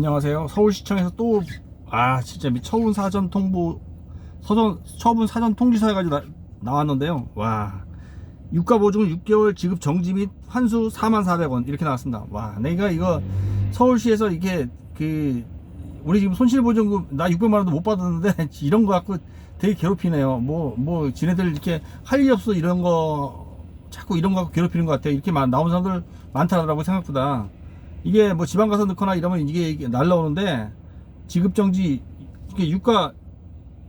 안녕하세요. 서울시청에서 또, 아, 진짜 미- 처분 사전 통보, 서전, 처분 사전 통지서 해가지고 나, 나왔는데요. 와. 유가 보증 6개월 지급 정지 및 환수 4,400원 이렇게 나왔습니다. 와, 내가 이거 서울시에서 이게 그, 우리 지금 손실보증금 나 600만 원도 못 받았는데 이런 거 갖고 되게 괴롭히네요. 뭐, 뭐, 지네들 이렇게 할 일 없어 이런 거, 자꾸 이런 거 갖고 괴롭히는 것 같아요. 이렇게 마- 나온 사람들 많다라고 생각보다. 이게 뭐 지방 가서 넣거나 이러면 이게 날라오는데 지급 정지 이게 유가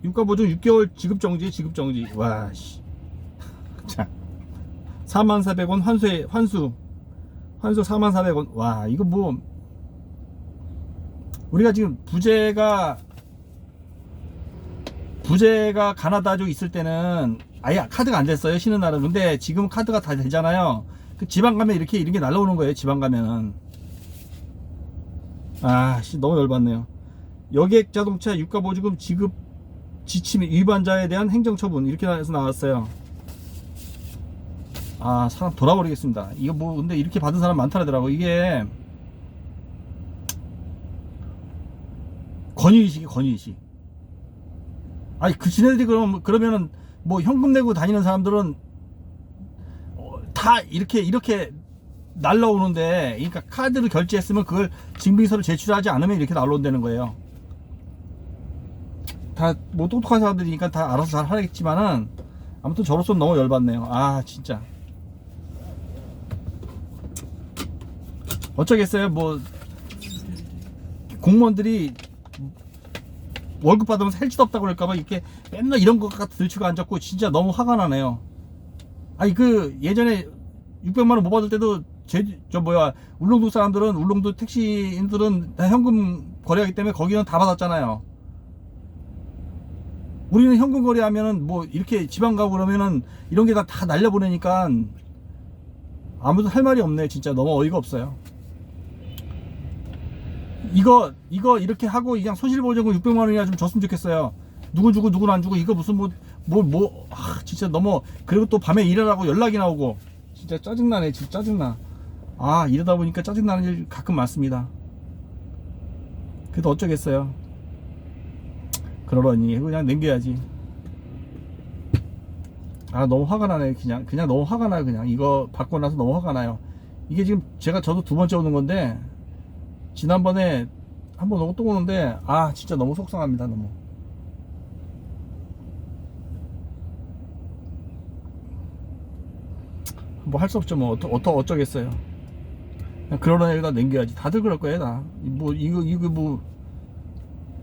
유가 보증 6개월 지급 정지 지급 정지. 와씨. 자 44,400원 환수에 환수. 환수 44,400원. 와 이거 뭐 우리가 지금 부재가 부재가 가나다주 있을 때는 아예 카드가 안 됐어요 쉬는 날은. 근데 지금 카드가 다 되잖아요. 그 지방 가면 이렇게 이런 게 날라오는 거예요 지방 가면은 아씨 너무 열받네요. 여객 자동차 유가 보조금 지급 지침 위반자에 대한 행정처분 이렇게 해서 나왔어요. 아 사람 돌아버리겠습니다. 이거 뭐 근데 이렇게 받은 사람 많다더라고. 이게 권유의식이 권유의식. 아니 그 지네들이 그럼 그러면은 뭐 현금 내고 다니는 사람들은 어, 다 이렇게 이렇게 날라오는데 그러니까 카드로 결제했으면 그걸 증빙서를 제출하지 않으면 이렇게 날라온다는 거예요. 다 뭐 똑똑한 사람들이니까 다 알아서 잘 하겠지만은 아무튼 저로서는 너무 열받네요. 아 진짜. 어쩌겠어요? 뭐 공무원들이 월급 받으면 살 짓 없다고 그럴까봐 이렇게 맨날 이런 것 같아 들치고 앉았고 진짜 너무 화가 나네요. 아니 그 예전에 600만 원 못 받을 때도 제 저 뭐야 울릉도 사람들은 울릉도 택시인들은 다 현금 거래하기 때문에 거기는 다 받았잖아요. 우리는 현금 거래하면은 뭐 이렇게 지방 가고 그러면은 이런 게 다 다 날려보내니까 아무도 할 말이 없네. 진짜 너무 어이가 없어요. 이거 이거 이렇게 하고 그냥 손실보증금 600만 원이나 좀 줬으면 좋겠어요. 누구 주고 누구는 안 주고 이거 무슨 뭐 뭐 뭐 아, 진짜 너무 그리고 또 밤에 일하라고 연락이 나오고 진짜 짜증나네 진짜 짜증나 아 이러다 보니까 짜증나는 일 가끔 많습니다. 그래도 어쩌겠어요. 그러려니 그냥 남겨야지. 아 너무 화가 나네 그냥. 그냥 너무 화가 나요 그냥. 이거 받고 나서 너무 화가 나요. 이게 지금 제가 저도 두 번째 오는 건데 지난번에 한 번 오고 또 오는데 아 진짜 너무 속상합니다 너무. 뭐 할 수 없죠 뭐. 어떠, 어떠 어쩌겠어요 그러는 애다 남겨야지. 다들 그럴 거야 나 뭐 이거 이거 뭐.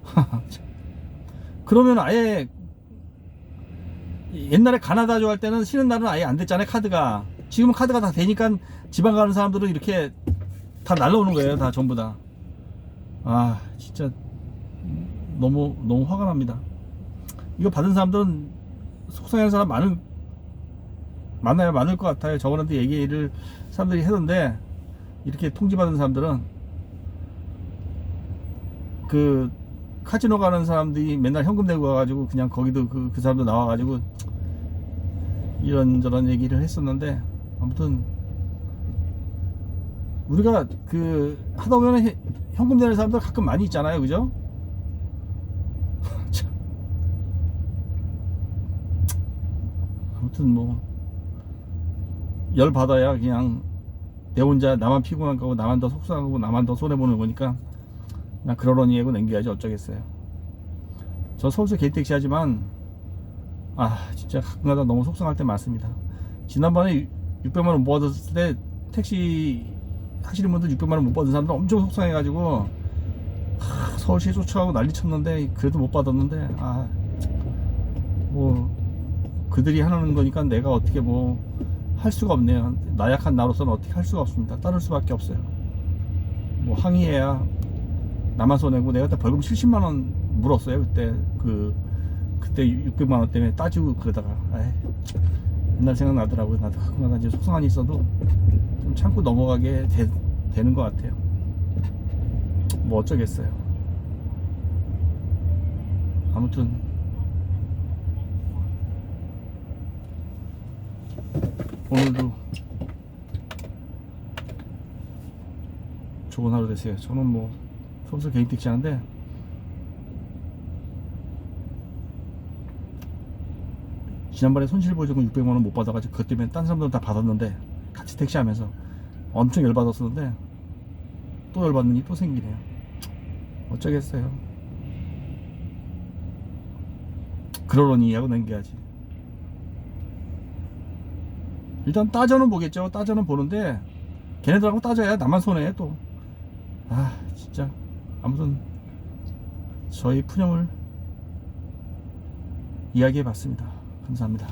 그러면 아예 옛날에 가나다주 할 때는 쉬는 날은 아예 안 됐잖아요 카드가. 지금은 카드가 다 되니까 지방 가는 사람들은 이렇게 다 날라오는 거예요 다 전부 다 아 진짜 너무 너무 화가 납니다. 이거 받은 사람들은 속상한 사람 많을 많아요. 많을 것 같아요. 저번에도 얘기를 사람들이 하던데 이렇게 통지받은 사람들은 그 카지노 가는 사람들이 맨날 현금 내고 가가지고 그냥 거기도 그, 그 사람도 나와가지고 이런저런 얘기를 했었는데 아무튼 우리가 그 하다 보면 해- 현금 내는 사람들 가끔 많이 있잖아요 그죠? 참. 아무튼 뭐 열 받아야 그냥 내 혼자 나만 피곤한 거고 나만 더 속상하고 나만 더 손해 보는 거니까 그냥 그러려니 하고 남겨야지 어쩌겠어요. 저 서울서 개택시 하지만 아 진짜 가끔가다 너무 속상할 때 많습니다. 지난번에 600만 원못 받았을 때 택시 하시는 분들 600만 원 못 받은 사람들 엄청 속상해가지고 하, 서울시에 쫓아가고 난리 쳤는데 그래도 못 받았는데 아뭐 그들이 하는 거니까 내가 어떻게 뭐 할 수가 없네요. 나약한 나로서는 어떻게 할 수가 없습니다. 따를 수밖에 없어요. 뭐 항의해야 나만 손해고 내가 그때 벌금 70만 원 물었어요. 그때 그 그때 600만 원 때문에 따지고 그러다가 에이, 옛날 생각나더라고요. 나도 가끔가다 이제 속상한 일 있어도 좀 참고 넘어가게 되, 되는 것 같아요. 뭐 어쩌겠어요. 아무튼 오늘도 좋은 하루 되세요. 저는 뭐 서울서 개인 택시 하는데 지난번에 손실보조금 600만 원 못 받아가지고 그것 때문에 딴 사람들은 다 받았는데 같이 택시 하면서 엄청 열받았었는데 또 열받는 일이 또 생기네요. 어쩌겠어요. 그러려니 하고 넘겨야지. 일단 따져는 보겠죠. 따져는 보는데 걔네들하고 따져야 나만 손해 또. 아 진짜 아무튼 저희 푸념을 이야기해 봤습니다. 감사합니다.